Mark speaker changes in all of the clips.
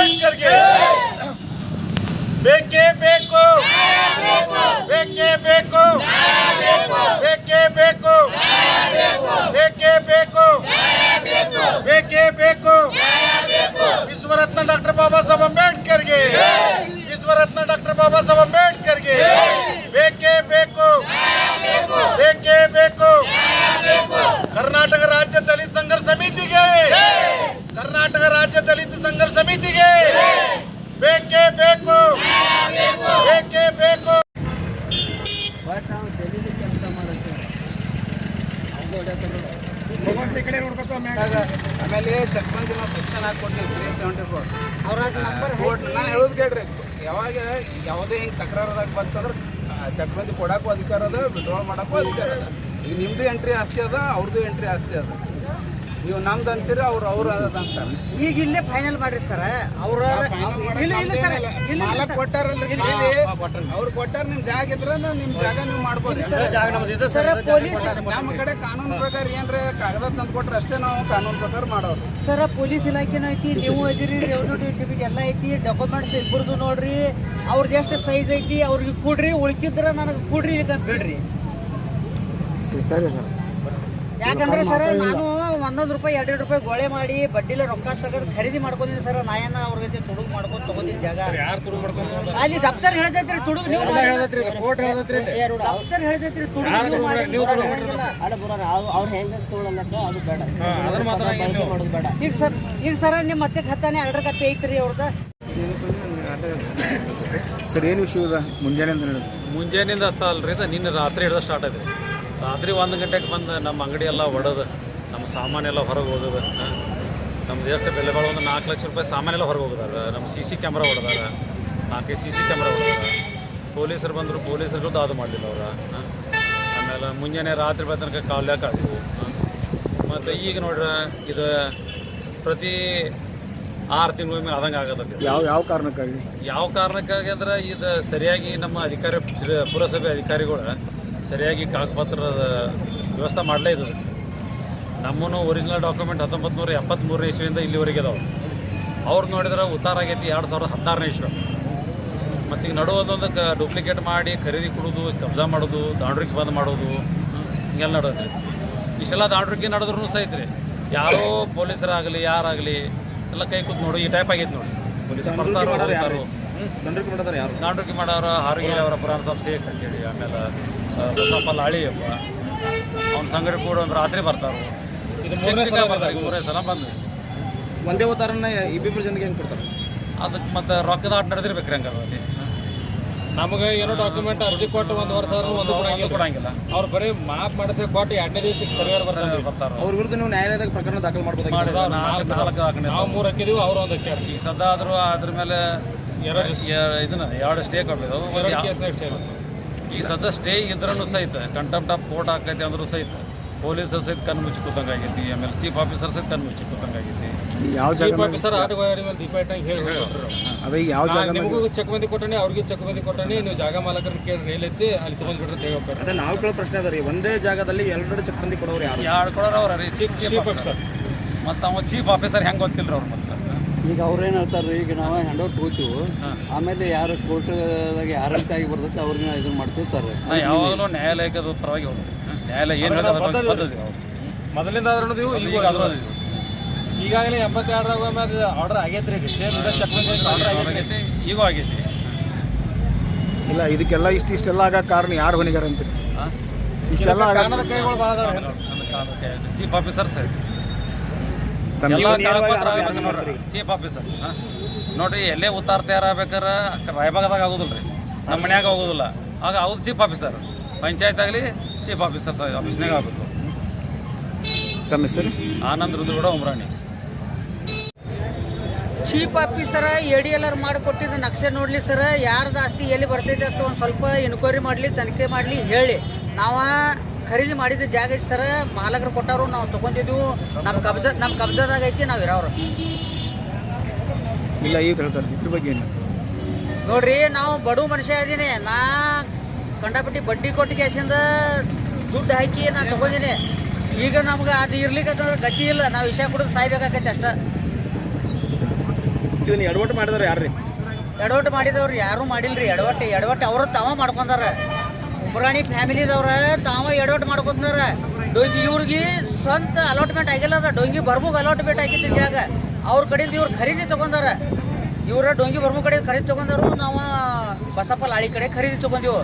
Speaker 1: बंद करके। बेके बेको। बेके बेको। बेके बेको। बेके बेको। बेके बेको। विश्व रत्न डॉक्टर बाबा साहब अंबेडकर के। विश्व रत्न डॉक्टर बाबा साहब अंबेडकर के। बेके
Speaker 2: ಆಮೇಲೆ. ಚಕ್ಬಂದಿ ನಾವು ಸೆಕ್ಷನ್ ಹಾಕೊಟ್ಟಿವಿ ತ್ರೀ ಸೆವೆಂಟಿ ಫೋರ್ ಕೋರ್ಟ್ ನಾ ಹೇಳೋದು ಕೇಳ್ರಿ. ಯಾವಾಗ ಯಾವುದೇ ಹಿಂಗೆ ತಕರಾರದಾಗ ಬಂತಂದ್ರೆ ಚಕ್ಬಂದಿ ಕೊಡಕ್ಕೂ ಅಧಿಕಾರ ಅದ ವಿಡ್ರಾಲ್ ಮಾಡಕ್ಕೂ ಅಧಿಕಾರ ಅದ. ಈಗ ನಿಮ್ದು ಎಂಟ್ರಿ ಆಸ್ತಿ ಅದ ಅವ್ರದ್ದು ಎಂಟ್ರಿ ಆಸ್ತಿ ಅದ. ನೀವು ನಮ್ದು ಅಂತೀರಿ ಅವ್ರು ಅವ್ರು ಅಂತಾರೆ
Speaker 3: ಈಗ ಇಲ್ಲೇ ಫೈನಲ್ ಮಾಡ್ರಿ ಸರ್ ಅವ್ರ ಸರ್
Speaker 2: ಮಾಲಕ್
Speaker 3: ಸರ್.
Speaker 2: ಕೊಟ್ಟಾರಲ್ರಿ ಅವ್ರು ಕೊಟ್ಟಾರ ನಿಮ್ ಜಾಗ ಇದ್ರ ನಿಮ್ ಜಾಗ ನೀವು ಮಾಡ್ಬೋದು.
Speaker 3: ಸರ್ ಪೊಲೀಸ್
Speaker 2: ನಮ್ಮ ಕಡೆ ಕಾನೂನು ಪ್ರಕಾರ ಏನ್ರಿ ಕಾಗದ ತಂದು ಕೊಟ್ರೆ ಅಷ್ಟೇ ನಾವು ಕಾನೂನು ಪ್ರಕಾರ ಮಾಡೋರು
Speaker 3: ಸರ್ ಪೊಲೀಸ್ ಇಲಾಖೆನೂ ಐತಿ ನೀವು ಐತಿರಿ ರೆವೆನ್ಯೂ ಡ್ಯೂಟಿಗೆ ಎಲ್ಲ ಐತಿ ಡಾಕ್ಯುಮೆಂಟ್ಸ್ ಇಬ್ಬರದು ನೋಡ್ರಿ ಅವ್ರದ್ದು ಎಷ್ಟು ಸೈಜ್ ಐತಿ ಅವ್ರಿಗೆ ಕೊಡ್ರಿ ಉಳ್ಕಿದ್ರ ನನಗೆ ಕೊಡ್ರಿ ಬಿಡ್ರಿ. ಯಾಕಂದ್ರೆ ಸರ್ ನಾನು ಒಂದೊಂದು ರೂಪಾಯಿ ಎರಡು ಎರಡು ರೂಪಾಯಿ ಗೋಳೆ ಮಾಡಿ ಬಡ್ಡಿಲ ರೊಕ್ಕ ತಗೊಂಡು ಖರೀದಿ ಮಾಡ್ಕೊಂಡಿನಿ ಸರ್. ನಾಯನ್ನ ಅವ್ರ ಜೊತೆ ತುಡುಗ್ ಮಾಡ್ಕೊಂಡು ತಗೊಂಡಿನಿ ಜಾಗ. ಅಲ್ಲಿ ದಪ್ತರ್ ಹೇಳ್ತೈತ್ರಿ ತುಡುಗ್ ನೀವು ದಪ್ತರ್ ಹೇಳ್ತೈತ್ರಿ ತುಡುಗು ಈಗ ಸರ್ ಈಗ ಸರ್ ನಿಮ್ಮ ಮತ್ತೆ ಹತ್ತಾನೆ ಎರಡು ಕಪ್ಪಿ ಐತ್ರಿ ಅವ್ರದ?
Speaker 2: ಸರ್ ಏನು ವಿಷಯ ಮುಂಜಾನೆ
Speaker 4: ಮುಂಜಾನೆಯಿಂದ ಹತ್ತ ಅಲ್ರಿ ನಿನ್ನೆ ರಾತ್ರಿ ಹಿಡಿದ ಸ್ಟಾರ್ಟ್ ಆಯ್ತು ರಾತ್ರಿ ಒಂದು ಗಂಟೆಗೆ ಬಂದು ನಮ್ಮ ಅಂಗಡಿ ಎಲ್ಲ ಹೊಡೆದು ನಮ್ಮ ಸಾಮಾನೆಲ್ಲ ಹೊರಗೆ ಹೋಗೋದು ನಮ್ಮ ದೇಶದ ಬೆಲೆ ಬಾಳೋ ಒಂದು ನಾಲ್ಕು ಲಕ್ಷ ರೂಪಾಯಿ ಸಾಮಾನೆಲ್ಲ ಹೊರಗೆ ಹೋಗೋದಾರ ನಮ್ಮ ಸಿ ಸಿ ಕ್ಯಾಮ್ರಾ ಹೊಡೆದಾರ. ನಾಲ್ಕೈದು ಸಿ ಸಿ ಕ್ಯಾಮ್ರಾ ಹೊಡೆದಾರ. ಪೊಲೀಸರು ಬಂದರು ಪೊಲೀಸರಿಗೂ ದಾದು ಮಾಡಲಿಲ್ಲ ಅವ್ರ ಆಮೇಲೆ ಮುಂಜಾನೆ ರಾತ್ರಿ ಬ ತನಕ ಕಾವ್ಲ್ಯಾಕ ಆದವು ಮತ್ತು ಈಗ ನೋಡ್ರೆ ಇದು ಪ್ರತಿ ಆರು ತಿಂಗಳ ಮೇಲೆ ಆದಂಗೆ ಆಗತ್ತೆ
Speaker 2: ಯಾವ ಯಾವ ಕಾರಣಕ್ಕಾಗಿ?
Speaker 4: ಯಾವ ಕಾರಣಕ್ಕಾಗಿ ಅಂದ್ರೆ ಇದು ಸರಿಯಾಗಿ ನಮ್ಮ ಅಧಿಕಾರಿ ಪುರಸಭೆ ಅಧಿಕಾರಿಗಳು ಸರಿಯಾಗಿ ಕಾಗಪತ್ರದ ವ್ಯವಸ್ಥೆ ಮಾಡಲೇ ಇದ್ದದು ನಮ್ಮನ್ನು ಒರಿಜಿನಲ್ ಡಾಕ್ಯುಮೆಂಟ್ ಹತ್ತೊಂಬತ್ತು ನೂರ ಎಪ್ಪತ್ತ್ಮೂರನೇ ಇಸ್ವಿಯಿಂದ ಇಲ್ಲಿವರೆಗೆ ಇದಾವೆ ಅವ್ರು ನೋಡಿದ್ರೆ ಉತ್ತಾರ ಆಗೈತಿ ಎರಡು ಸಾವಿರದ ಹದಿನಾರನೇ ಇಸ್ವಿ. ಮತ್ತು ಈಗ ನಡು ಒಂದೊಂದಕ್ಕೆ ಡೂಪ್ಲಿಕೇಟ್ ಮಾಡಿ ಖರೀದಿ ಕೊಡೋದು ಕಬ್ಜಾ ಮಾಡೋದು ದಾಂಡ್ರಿಗೆ ಬಂದ್ ಮಾಡೋದು ಹಿಂಗೆಲ್ಲ ನಡೆದ್ರಿ ಇಷ್ಟೆಲ್ಲ ದಾಂಡ್ರಿಗೆ ನಡೆದ್ರೂ ಸಹಿತ ರೀ ಯಾರೋ ಪೊಲೀಸರಾಗಲಿ ಯಾರಾಗಲಿ ಎಲ್ಲ ಕೈ ಕೂತ್ ನೋಡು ಈ ಟೈಪ್ ಆಗೈತೆ ನೋಡಿ. ಪೊಲೀಸರು ಬರ್ತಾರೋ ಯಾರು? ದಾಂಡ್ರಿಗೆ ಮಾಡೋರು ಆರೋಗ್ಯ ಅವರ ಪುರಾಣ ಸಂಸ್ಥೆ ಅಂತೇಳಿ ಆಮೇಲೆ ಆ, ಬಸಪ್ಪ ಲಾಳಿಯಪ್ಪ ಅವ್ನ ಸಂಗಡ ಕೂಡ ಒಂದು ರಾತ್ರಿ ಬರ್ತಾರೆ. ಮೂರೇ ಸಲ ಬಂದು.
Speaker 2: ಒಂದೇ ಅವತಾರನ ಇಬ್ಬಿಬ್ರು ಜನಕ್ಕೆ ಹೆಂಗೆ ಕೊಡ್ತಾರೆ?
Speaker 4: ಅದಕ್ಕೆ ಮತ್ತೆ ರೊಕ್ಕದ ಆಟ ನಡೆದಿರ್ಬೇಕ್ರಿ ಹಂಗಾರೆ ಅಲ್ಲಿ?
Speaker 5: ನಮಗೆ ಏನೋ ಡಾಕ್ಯುಮೆಂಟ್ ಅರ್ಜಿ ಕೊಟ್ಟು ಒಂದು ವರ್ಷ ಆದ್ರೂ ಒಂದು
Speaker 4: ಒಂದು ಕೊಡಂಗಿಲ್ಲ.
Speaker 5: ಅವ್ರು ಬರೀ ಮಾಪ್ ಮಾಡಿದ್ರೆ ಕೊಟ್ಟು ಎರಡನೇ ದಿವಸಕ್ಕೆ ಸರ್ವೇರ್ ಬರ್ತಾರೆ.
Speaker 4: ಬರ್ತಾರ.
Speaker 2: ಅವ್ರ ವಿರುದ್ಧ ನೀವು ನ್ಯಾಯಾಲಯದಾಗ ಪ್ರಕರಣ ದಾಖಲು ಮಾಡ್ಬೋದು
Speaker 4: ನಾಲ್ಕು ನಾಲ್ಕು
Speaker 5: ನಾವು ಮೂರು ಹಾಕಿದೀವಿ ಅವ್ರು ಒಂದು ಹಾಕ್ಯಾರ.
Speaker 4: ಈಗ ಸದ್ದ ಆದ್ರೂ ಅದ್ರ ಮೇಲೆ ಎರಡು. ಇದನ್ನ ಎರಡು ಸ್ಟೇ ಕೊಡ್ಬೇಕು
Speaker 5: ಎರಡು ಕೇಸ್ನಾಗ ಸ್ಟೇ
Speaker 4: ಈಗ ಸದ್ಯ ಸ್ಟೇ ಇದ್ರೂ ಸಹಿತ ಕಂಟೆಂಪ್ಟ್ ಆಫ್ ಕೋರ್ಟ್ ಆಕೈತಿ ಅಂದ್ರೂ ಸಹಿತ ಪೊಲೀಸರ್ ಸಹಿತ ಕಣ್ಣು ಮುಚ್ಚಿ ಕೂತಂಗೆ ಆಗೈತಿ ಆಮೇಲೆ ಚೀಫ್ ಆಫೀಸರ್ ಸಹಿತ ಕಣ್ಣು ಮುಚ್ಚಿ ಕೂತಂಗೆ ಆಗೈತಿ
Speaker 2: ಯಾವ
Speaker 5: ಚೀಫ್ ಆಫೀಸರ್ ಆಟ ಗಾಡಿ ಮೇಲೆ ದೀಪ ಇಟ್ಟಂಗೆ ಹೇಳಿ
Speaker 2: ಅದೇ ಯಾವ
Speaker 5: ಜಾಗ ನಿಮಗೂ ಚೆಕ್ ಬಂದಿ ಕೊಟ್ಟಣಿ ಅವ್ರಿಗೆ ಚೆಕ್ ಬಂದಿ ಕೊಟ್ಟಣಿ ನೀವು ಜಾಗ ಮಾಲಕರನ್ನ ಕೇಳಿ ಐತಿ ಎತ್ತಿ ಅಲ್ಲಿ ತಗೊಂಡ್ಬಿಟ್ರೆ ಹೇಳ್ಕೊಟ್ರು
Speaker 2: ಅದೇ ನಾವು ಕೇಳೋ ಪ್ರಶ್ನೆ ಅದ ರೀ ಒಂದೇ ಜಾಗದಲ್ಲಿ ಎರಡು ಚಕ್ಬಂದಿ ಕೊಡೋರು ಯಾರು?
Speaker 4: ಯಾರು ಕೊಡೋರು ಅವ್ರ ರೀ ಚೀಫ್ ಚೀಫ್
Speaker 5: ಆಫೀಸರ್
Speaker 4: ಮತ್ತು ಅವ ಚೀಫ್ ಆಫೀಸರ್ ಹೆಂಗೆ ಗೊತ್ತಿಲ್ಲ ಅವ್ರು ಮತ್ತೆ?
Speaker 6: ಈಗ ಅವ್ರೇನು ಹೇಳ್ತಾರೆ ಈಗ ನಾವು ಹ್ಯಾಂಡ್ ಓವರ್ ತಗೋತೀವಿ. ಆಮೇಲೆ ಯಾರು ಕೋರ್ಟ್ದಾಗ ಯಾರಂತ ಆಗಿ ಬರ್ತೈತೆ ಅವ್ರನ್ನ ಇದನ್ನ ಮಾಡ್ಕೋತಾರೆ
Speaker 4: ಯಾವಾಗಲೂ ನ್ಯಾಯಾಲಯದ ಪರವಾಗಿ ನ್ಯಾಯಾಲಯ ಏನು.
Speaker 5: ಮೊದಲಿಂದ ಆದ್ರೂ
Speaker 4: ಈಗ
Speaker 5: ಈಗಾಗಲೇ ಎಂಬತ್ತೆರಡರಾಗ ಒಮ್ಮೆ ಆರ್ಡರ್ ಆಗೈತ್ರಿ ಈಗ ಸೇಮ್ ಇದ ಚೆಕ್ ಆಗೈತಿ
Speaker 4: ಆಗೈತಿ ಈಗೂ ಆಗೈತಿ.
Speaker 2: ಇಲ್ಲ ಇದಕ್ಕೆಲ್ಲ ಇಷ್ಟು ಇಷ್ಟೆಲ್ಲ ಆಗ ಕಾರಣ ಯಾರು ಹೊನಿಗಾರ ಅಂತೀರಿ? ಇಷ್ಟೆಲ್ಲ ಆಗ
Speaker 5: ಕೈಗಳು ಭಾಳ ಅದಾವ್ರಿ
Speaker 4: ಚೀಫ್ ಆಫೀಸರ್ ಸರ್
Speaker 2: ತಮ್ಮ
Speaker 4: ಎಲ್ಲ ಕಾಗದಪತ್ರ ಆಗ್ಬೇಕು ನೋಡ್ರಿ ಚೀಫ್ ಆಫೀಸರ್ ನೋಡ್ರಿ. ಎಲ್ಲೇ ಉತ್ತಾರ ತಯಾರಾಗ್ಬೇಕಾರೆ ರಾಯಭಾಗದಾಗ ಆಗೋದಿಲ್ಲ ರೀ ನಮ್ಮ ಮನ್ಯಾಗ ಹೋಗೋದಿಲ್ಲ ಆಗ ಅವ್ರು ಚೀಫ್ ಆಫೀಸರ್ ಪಂಚಾಯತ್ ಆಗಲಿ ಚೀಫ್ ಆಫೀಸರ್ ಆಫೀಸ್ನಾಗ ಆಗಬೇಕು.
Speaker 1: ತಮ್ಮ ಹೆಸರು?
Speaker 4: ಆನಂದ್ ರುದ್ರಗೌಡ ಉಮ್ರಾಣಿ.
Speaker 3: ಚೀಫ್ ಆಫೀಸರ ಎ ಡಿ ಎಲ್ ಆರ್ ಮಾಡಿಕೊಟ್ಟಿದ್ದ ನಕ್ಷೆ ನೋಡ್ಲಿ ಸರ್ ಯಾರ್ದು ಆಸ್ತಿ ಎಲ್ಲಿ ಬರ್ತೈತೆ ಅಂತ ಒಂದು ಸ್ವಲ್ಪ ಎನ್ಕ್ವೈರಿ ಮಾಡಲಿ ತನಿಖೆ ಮಾಡಲಿ ಹೇಳಿ. ನಾವು ಖರೀದಿ ಮಾಡಿದ ಜಾಗ ಐತಿ ಸರ್. ಮಾಲಕರು ಕೊಟ್ಟವರು ನಾವು ತೊಗೊಂಡಿದ್ದೀವಿ ನಮ್ಮ ಕಬ್ಜ ನಮ್ಮ ಕಬ್ಜದಾಗ ಐತಿ ನಾವು ಇರೋರು.
Speaker 1: ಇಲ್ಲ ಈಗ ಹೇಳ್ತಾರೆ ಇದ್ರ ಬಗ್ಗೆ ಏನು?
Speaker 3: ನೋಡ್ರಿ ನಾವು ಬಡವ ಮನುಷ್ಯ ಇದ್ದೀನಿ ನಾ ಕಂಡಪಟ್ಟಿ ಬಡ್ಡಿ ಕೊಟ್ಟು ಕ್ಯಾಸಿಂದ ದುಡ್ಡು ಹಾಕಿ ನಾ ತಗೊಂಡಿನಿ. ಈಗ ನಮ್ಗೆ ಅದು ಇರ್ಲಿಕ್ಕೆ ಗತಿ ಇಲ್ಲ. ನಾವು ವಿಷಯ ಕುಡಿದು ಸಾಯ್ಬೇಕಾಗತ್ತೆ ಅಷ್ಟೇ.
Speaker 5: ಇದನ್ನ ಎಡವಟ್ಟು ಮಾಡಿದವ್ರು ಯಾರು ರೀ
Speaker 3: ಎಡವಟ್ಟು ಮಾಡಿದವ್ರು ಯಾರೂ ಮಾಡಿಲ್ರಿ. ಎಡವಟ್ಟು ಎಡವಟ್ಟು ಅವರು ತಾವ ಮಾಡ್ಕೊಂಡಾರ. ಉಮ್ರಾಣಿ ಫ್ಯಾಮಿಲಿದವ್ರ ತಾವ ಎಡವಟ್ಟು ಮಾಡ್ಕೊತಾರ. ಡೊಂಗಿ ಇವ್ರಿಗೆ ಸ್ವಂತ ಅಲಾಟ್ಮೆಂಟ್ ಆಗಿಲ್ಲ ಅದ. ಡೊಂಗಿ ಬರ್ಮುಗ್ ಅಲಾಟ್ಮೆಂಟ್ ಆಗಿದ್ದ ಜಾಗ. ಅವ್ರ ಕಡೆಯಿಂದ ಇವ್ರು ಖರೀದಿ ತಗೊಂಡಾರ ಇವ್ರ ಡೊಂಗಿ ಬರ್ಮು ಕಡೆ ಖರೀದಿ ತಗೊಂಡಾರು ನಾವು ಬಸಪ್ಪ ಲಾಳಿ ಕಡೆ ಖರೀದಿ ತಗೊಂಡಿವು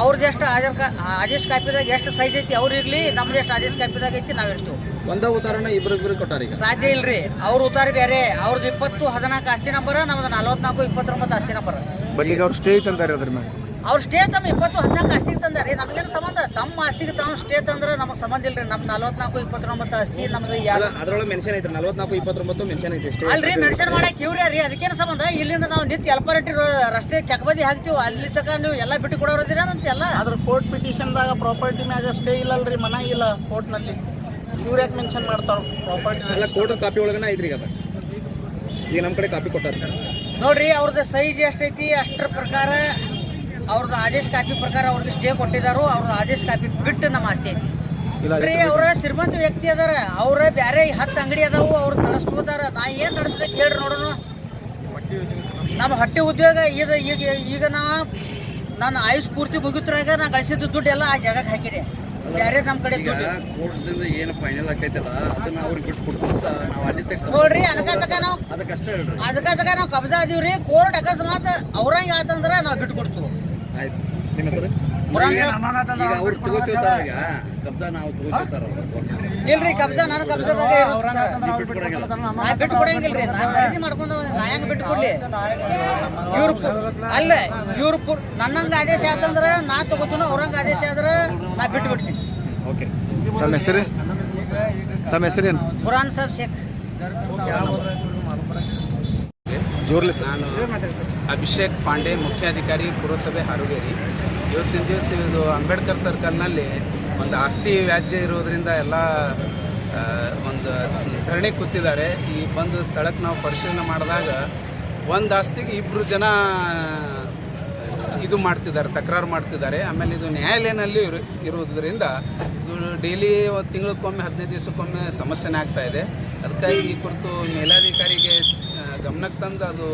Speaker 3: ಅವ್ರದ್ದು ಎಷ್ಟು ಆಧಾರ್ ಕಾ ಆದೇಶ ಕಾಪಿದಾಗ ಎಷ್ಟು ಸೈಜ್ ಐತಿ ಅವ್ರು ಇರ್ಲಿ ನಮ್ದು ಎಷ್ಟು ಆದೇಶ ಕಾಪಿದಾಗ ಐತಿ ನಾವು ಇರ್ತೀವಿ.
Speaker 5: ಒಂದ ಉದಾಹರಣೆ ಇಬ್ರು ಇಬ್ರು ಕೊಟ್ಟಾರ ಈಗ?
Speaker 3: ಸಾಧ್ಯ ಇಲ್ರಿ. ಅವ್ರ ಉತ್ತಾರ ಬೇರೆ ಅವ್ರದ್ದು ಇಪ್ಪತ್ತು ಹದಿನಾಲ್ಕು ಆಸ್ತಿ ನಂಬರ್ ನಮ್ದು ನಲ್ವತ್ನಾಲ್ಕು ಇಪ್ಪತ್ತೊಂಬತ್ತು ಆಸ್ತಿ ನಂಬರ್.
Speaker 1: ಬಟ್ ಈಗ ಅವ್ರು ಸ್ಟೇ ಅಂತಾರೆ ಅದ್ರ ಮೇಲೆ
Speaker 3: ಅವ್ರು ಸ್ಟೇ ತಮ್ಮ ಇಪ್ಪತ್ತು ಹದಿನಾಲ್ಕು ಆಸ್ತಿಗೆ ರೀ ನಮ್ಗೇನು ಸಂಬಂಧ? ತಮ್ಮ ಆಸ್ತಿಗೆ ತಾವು ಸ್ಟೇ ತಂದ್ರೆ ನಮಗೆ ಸಂಬಂಧ ಇಲ್ರಿ. ನಮ್ಮ ನಲವತ್ನಾಲ್ಕು ಇಪ್ಪತ್ತೊಂಬತ್ತು ಆಸ್ತಿ ನಮ್ದು ಯಾರು
Speaker 5: ಅದ್ರೊಳಗೆ ಮೆನ್ಷನ್ ಐತ್ರಿ. ನಲವತ್ನಾಲ್ಕು ಇಪ್ಪತ್ತೊಂಬತ್ತು ಮೆನ್ಷನ್ ಐತಿ ಅಷ್ಟೇ
Speaker 3: ಅಲ್ರಿ ಮೆನ್ಷನ್ ಮಾಡಕ್ಕೆ ಇವ್ರೇ ರೀ ಅದಕ್ಕೇನು ಸಂಬಂಧ? ಇಲ್ಲಿಂದ ನಾವು ನಿತ್ಯ ಎಲ್ಪರಟ್ಟಿ ರಸ್ತೆ ಚಕಬದಿ ಹಾಕ್ತೀವಿ. ಅಲ್ಲಿ ತಕ ನೀವು ಎಲ್ಲ ಬಿಟ್ಟು ಕೊಡೋದಿರ ಅಂತ ಎಲ್ಲ?
Speaker 2: ಅದ್ರ ಕೋರ್ಟ್ ಪಿಟಿಷನ್ದಾಗ ಪ್ರಾಪರ್ಟಿ ಮ್ಯಾಗ ಸ್ಟೇ ಇಲ್ಲಲ್ರಿ ಮನ ಇಲ್ಲ ಕೋರ್ಟ್ನಲ್ಲಿ ಇವ್ರ ಯಾಕೆ ಮೆನ್ಷನ್ ಮಾಡ್ತಾರ ಪ್ರಾಪರ್ಟಿ
Speaker 5: ಎಲ್ಲ ಕೋರ್ಟ್ ಕಾಪಿ ಒಳಗನ ಐತ್ರಿ ಈಗ ಅದ. ಈಗ ನಮ್ಮ ಕಡೆ ಕಾಪಿ ಕೊಟ್ಟಾರ.
Speaker 3: ನೋಡ್ರಿ ಅವ್ರದ್ದು ಸೈಜ್ ಎಷ್ಟೈತಿ ಅಷ್ಟರ ಪ್ರಕಾರ ಅವ್ರದ್ದು ಆದೇಶ ಕಾಪಿ ಪ್ರಕಾರ ಅವ್ರಿಗೆ ಸ್ಟೇ ಕೊಟ್ಟಿದ್ದಾರು ಅವ್ರದ್ದು ಆದೇಶ ಕಾಪಿ ಬಿಟ್ಟು ನಮ್ಮ ಆಸ್ತಿ ಐತಿ.
Speaker 1: ಬರೀ
Speaker 3: ರೀ ಅವ್ರ ಶ್ರೀಮಂತ ವ್ಯಕ್ತಿ ಅದಾರ ಅವ್ರ ಬ್ಯಾರೆ ಹತ್ತು ಅಂಗಡಿ ಅದಾವು ಅವ್ರು ನಡೆಸ್ಕೋತಾರ ನಾ ಏನ್ ನಡೆಸ್ಬೇಕು ಹೇಳ್ರಿ ನೋಡೋಣ. ನಮ್ಮ ಹೊಟ್ಟೆ ಉದ್ಯೋಗ ಈಗ ಈಗ ಈಗ ನಾ ನನ್ನ ಆಯುಷ್ ಪೂರ್ತಿ ಮುಗಿತ್ರಾಗ ನಾ ಗಳಿಸಿದ ದುಡ್ಡು ಎಲ್ಲ ಆ ಜಾಗಕ್ಕೆ ಹಾಕಿದೆ. ಬ್ಯಾರೆ ನಮ್ಮ ಕಡೆ ದುಡ್ಡು
Speaker 6: ಕೋರ್ಟ್ದಿಂದ ಏನು ಫೈನಲ್ ಆಕೈತಲ್ಲ ಅದನ್ನ ಅವ್ರಿಗೆ ಬಿಟ್ಟು ಕೊಡ್ತಂತ ನಾವು ಅಲ್ಲಿ ತಕ್ಕ
Speaker 3: ನೋಡ್ರಿ ಅದಕ್ಕ ನಾವು
Speaker 6: ಅದಕ್ಕಷ್ಟೇ ಹೇಳ್ರಿ.
Speaker 3: ಅದಕ್ಕ ನಾವು ಕಬ್ಜಾ ಅದೀವ್ರಿ ಕೋರ್ಟ್ ಅಕಸ್ಮಾತ್ ಅವ್ರಂಗ ಆತಂದ್ರ ನಾವು ಬಿಟ್ಟು ಕೊಡ್ತೀವಿ.
Speaker 5: ಆಯ್ತು. ನಿಮ್ಮ ಹೆಸರು?
Speaker 6: ಈಗ ಅವ್ರು ತಗೋತಿರ್ತಾರ ಈಗ. ಕಬ್ಜಾ ನಾವು ತಗೋತಿರ್ತಾರ
Speaker 3: ಇಲ್ರಿ ಕಬ್ಜಾ ನಾನು ಕಬ್ಜಾದಾಗ ನಾ ಬಿಟ್ಟು ಕೊಡಂಗಿಲ್ರಿ. ನಾ ಖರೀದಿ ಮಾಡ್ಕೊಂಡು ನಾ ಹೆಂಗ್ ಬಿಟ್ಟು ಕೊಡ್ಲಿ. ಇವ್ರ ಅಲ್ಲ ಇವ್ರ ನನ್ನಂಗ ಆದೇಶ ಆತಂದ್ರ ನಾ ತಗೋತೀನಿ ಅವ್ರಂಗ ಆದೇಶ ಆದ್ರ ನಾ ಬಿಟ್ಟು ಬಿಡ್ತೀನಿ.
Speaker 5: ಓಕೆ.
Speaker 1: ತಮ್ಮ ಹೆಸರು? ತಮ್ಮ ಹೆಸರೇನು
Speaker 3: ಖುರಾನ್ ಸಾಬ್ ಶೇಖ್.
Speaker 1: ಜೋರ್ಲಿ ಸರ್.
Speaker 2: ನಾನು ಅಭಿಷೇಕ್ ಪಾಂಡೆ ಮುಖ್ಯಾಧಿಕಾರಿ, ಪುರಸಭೆ ಹಾರುಗೇರಿ. ಇವತ್ತಿನ ದಿವಸ ಇದು ಅಂಬೇಡ್ಕರ್ ಸರ್ಕಲ್ನಲ್ಲಿ ಒಂದು ಆಸ್ತಿ ವ್ಯಾಜ್ಯ ಇರೋದರಿಂದ ಎಲ್ಲ ಒಂದು ಧರಣಿ ಕೂತಿದ್ದಾರೆ. ಈ ಬಂದು ಸ್ಥಳಕ್ಕೆ ನಾವು ಪರಿಶೀಲನೆ ಮಾಡಿದಾಗ ಒಂದು ಆಸ್ತಿಗೆ ಇಬ್ಬರು ಜನ, ಇದು ಮಾಡ್ತಿದ್ದಾರೆ, ತಕರಾರು ಮಾಡ್ತಿದ್ದಾರೆ. ಆಮೇಲೆ ಇದು ನ್ಯಾಯಾಲಯನಲ್ಲಿ ಇರು, ಇರುವುದರಿಂದ ಇದು ಡೈಲಿ ಒಂದು ತಿಂಗಳಕ್ಕೊಮ್ಮೆ, ಹದಿನೈದು ದಿವಸಕ್ಕೊಮ್ಮೆ ಸಮಸ್ಯೆನೇ ಆಗ್ತಾ ಇದೆ. ಅದಕ್ಕಾಗಿ ಈ ಕುರಿತು ಮೇಲಾಧಿಕಾರಿಗೆ ಗಮನಕ್ಕೆ ತಂದು ಅದು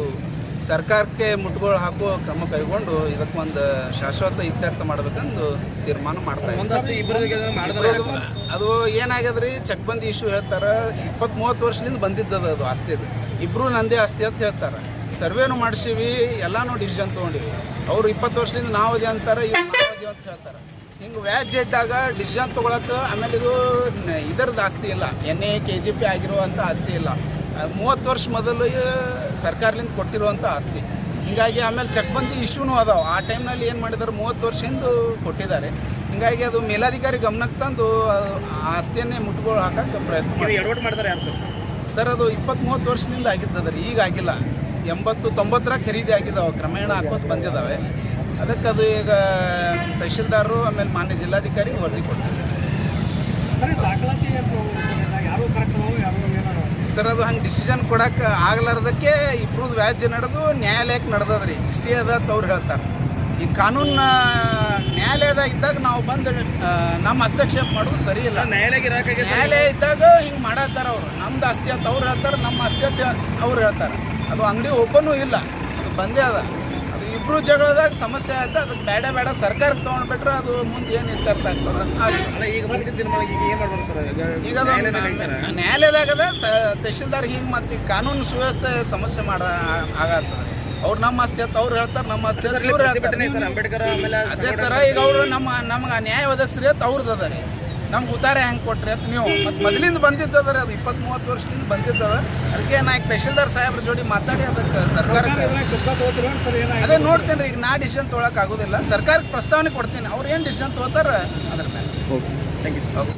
Speaker 2: ಸರ್ಕಾರಕ್ಕೆ ಮುಟ್ಟುಗೋಲು ಹಾಕುವ ಕ್ರಮ ಕೈಗೊಂಡು ಇದಕ್ಕೆ ಒಂದು ಶಾಶ್ವತ ಇತ್ಯರ್ಥ ಮಾಡಬೇಕಂದು ತೀರ್ಮಾನ ಮಾಡ್ತಾ ಇದ್ದೀವಿ.
Speaker 5: ಒಂದಷ್ಟು ಇಬ್ಬರಿಗೆ ಮಾಡಿದ್ರೆ
Speaker 2: ಇಬ್ರದ್ದು ಅದು ಏನಾಗ್ಯದ್ರಿ? ಚಕ್ಬಂದಿ ಇಶ್ಯೂ ಹೇಳ್ತಾರೆ? ಇಪ್ಪತ್ತ್ ಮೂವತ್ತು ವರ್ಷದಿಂದ ಬಂದಿದ್ದದ ಅದು ಆಸ್ತಿ ಅದು. ಇಬ್ರು ನಂದೇ ಆಸ್ತಿ ಅಂತ ಹೇಳ್ತಾರೆ. ಸರ್ವೇನು ಮಾಡಿಸಿವಿ ಎಲ್ಲಾನು ಡಿಸಿಷನ್ ತೊಗೊಂಡಿವಿ. ಅವ್ರು ಇಪ್ಪತ್ತು ವರ್ಷದಿಂದ ನಾವು ಅದೇ ಅಂತಾರೆ ಇವ್ರು ನಾವು ಅದೇ ಅಂತ ಹೇಳ್ತಾರೆ. ಹಿಂಗೆ ವ್ಯಾಜ್ಯ ಇದ್ದಾಗ ಡಿಸಿಷನ್ ತೊಗೊಳಕ್ಕೆ ಆಮೇಲೆ ಇದು ಇದರದ್ದು ಆಸ್ತಿ ಇಲ್ಲ. N A K G P ಆಗಿರುವಂಥ ಆಸ್ತಿ ಇಲ್ಲ. ಮೂವತ್ತು ವರ್ಷ ಮೊದಲು ಸರ್ಕಾರದಿಂದ ಕೊಟ್ಟಿರುವಂಥ ಆಸ್ತಿ. ಹೀಗಾಗಿ ಆಮೇಲೆ ಚೆಕ್ ಬಂದು ಇಶ್ಯೂನೂ ಅದಾವೆ. ಆ ಟೈಮ್ನಲ್ಲಿ ಏನು ಮಾಡಿದ್ದಾರೆ ಮೂವತ್ತು ವರ್ಷದಿಂದ ಕೊಟ್ಟಿದ್ದಾರೆ. ಹೀಗಾಗಿ ಅದು ಮೇಲಾಧಿಕಾರಿ ಗಮನಕ್ಕೆ ತಂದು ಆಸ್ತಿಯನ್ನೇ ಮುಟ್ಗೋಳು ಹಾಕಕ್ಕೆ ಪ್ರಯತ್ನ
Speaker 5: ಮಾಡ್ತಾರೆ. ಸರ್?
Speaker 2: ಅದು ಇಪ್ಪತ್ತ್ ಮೂವತ್ತು ವರ್ಷದಿಂದ ಆಗಿದ್ದದ್ರಿ ಈಗ ಆಗಿಲ್ಲ. ಎಂಬತ್ತು ತೊಂಬತ್ತರ ಖರೀದಿ ಆಗಿದ್ದಾವೆ. ಕ್ರಮೇಣ ಹಾಕೋದು ಬಂದಿದ್ದಾವೆ. ಅದಕ್ಕೆ ಅದು ಈಗ ತಹಶೀಲ್ದಾರರು ಆಮೇಲೆ ಮಾನ್ಯ ಜಿಲ್ಲಾಧಿಕಾರಿ ವರದಿ ಕೊಡ್ತಾರೆ. ಸರ್ ಅದು ಹಂಗೆ ಡಿಸಿಷನ್ ಕೊಡಕ್ಕೆ ಆಗ್ಲಾರ್ದಕ್ಕೆ ಇಬ್ಬರದ್ದು ವ್ಯಾಜ್ಯ ನಡೆದು ನ್ಯಾಯಾಲಯಕ್ಕೆ ನಡೆದದ್ರಿ. ಇಷ್ಟೇ ಅದ ತವ್ರು ಹೇಳ್ತಾರೆ. ಈ ಕಾನೂನು ನ್ಯಾಯಾಲಯದ ಇದ್ದಾಗ ನಾವು ಬಂದು ನಮ್ಮ ಹಸ್ತಕ್ಷೇಪ ಮಾಡೋದು ಸರಿ ಇಲ್ಲ.
Speaker 5: ನ್ಯಾಯಾಲಯ
Speaker 2: ನ್ಯಾಯಾಲಯ ಇದ್ದಾಗ ಹಿಂಗೆ ಮಾಡತ್ತಾರ ಅವರು. ನಮ್ದು ಆಸ್ತಿ ಅಂತ ಅವ್ರು ಹೇಳ್ತಾರೆ ನಮ್ಮ ಆಸ್ತಿ ಅಂತ ಅವ್ರು ಹೇಳ್ತಾರೆ. ಅದು ಅಂಗಡಿ ಓಪನೂ ಇಲ್ಲ. ಅದು ಬಂದೇ ಅದ. ಇಬ್ರು ಜಗಳದಾಗ ಸಮಸ್ಯೆ ಆಯ್ತು ಅದಕ್ಕೆ ಬೇಡ ಬೇಡ ಸರ್ಕಾರಕ್ಕೆ ತೊಗೊಂಡ್ಬಿಟ್ರೆ ಅದು ಮುಂದೆ ಏನು ಇತ್ಯರ್ಥ ಆಗ್ತದೆ?
Speaker 5: ಈಗ ಈಗ ಏನು ಮಾಡ್ಬೋದು ಸರ್?
Speaker 2: ಈಗ ಅದು ನ್ಯಾಯಾಲಯದಾಗದ ಸ ತಹಶೀಲ್ದಾರ್ ಹಿಂಗೆ ಮತ್ತೆ ಕಾನೂನು ಸುವ್ಯವಸ್ಥೆ ಸಮಸ್ಯೆ ಮಾಡ ಆಗತ್ತದ ಅವ್ರು ನಮ್ಮ ಆಸ್ತಿ ಅಂತ ಅವ್ರು ಹೇಳ್ತಾರೆ ನಮ್ಮ ಆಸ್ತಿ ಇವ್ರು ಹೇಳ್ತಾರೆ.
Speaker 5: ಅಂಬೇಡ್ಕರ್ ಆಮೇಲೆ
Speaker 2: ಅದೇ ಸರ ಈಗ ಅವರು ನಮ್ಮ ನಮ್ಗೆ ನ್ಯಾಯ ಒದಗಿಸ್ರಿ ಅಂತ ಅವ್ರದ್ದು ಅದ ರೀ. ನಮ್ಗೆ ಉತ್ತಾರ ಹೆಂಗೆ ಕೊಟ್ರಿ ಅಂತ ನೀವು. ಮತ್ತು ಮೊದಲಿಂದ ಬಂದಿದ್ದದ ರೀ ಅದು ಇಪ್ಪತ್ತು ಮೂವತ್ತು ವರ್ಷದಿಂದ ಬಂದಿದ್ದದ. ಅದಕ್ಕೆ ನಾ ಈಗ ತಹಶೀಲ್ದಾರ್ ಸಾಹೇಬ್ರ ಜೋಡಿ ಮಾತಾಡಿ ಅದಕ್ಕೆ ಸರ್ಕಾರಕ್ಕೆ ಅದೇ ನೋಡ್ತೇನೆ ರೀ ಈಗ ನಾ ಡಿಸಿಷನ್ ತೊಗೊಳಕ್ಕೆ ಆಗೋದಿಲ್ಲ. ಸರ್ಕಾರಕ್ಕೆ ಪ್ರಸ್ತಾವನೆ ಕೊಡ್ತೀನಿ. ಅವ್ರು ಏನು ಡಿಸಿಷನ್ ತೊಗೋತಾರ ಅದ್ರ ಮೇಲೆ.
Speaker 1: Okay
Speaker 2: thank you